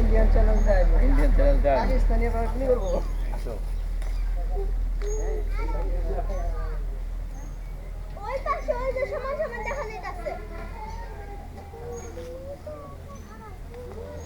Indian channel Indian channel Pakistani আসো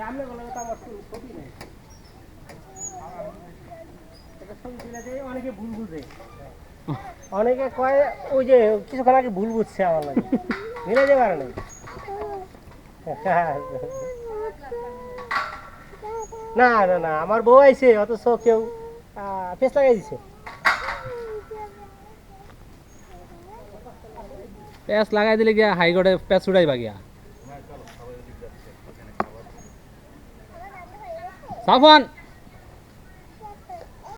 আমার ছবি নেই। এটা দেয়, অনেকে ভুল বুঝে। অনেকে কয় ওই যে কিছুক্ষণ আগে ভুল বুঝছে আমার লাগে। মিলে যেতে পারে না না না আমার বউ আইছে অথচ কেউ পেস লাগাই দিছে। প্যাচ লাগাই দিলে গিয়া হাইকোর্টে প্যাচ উড়াই 三分。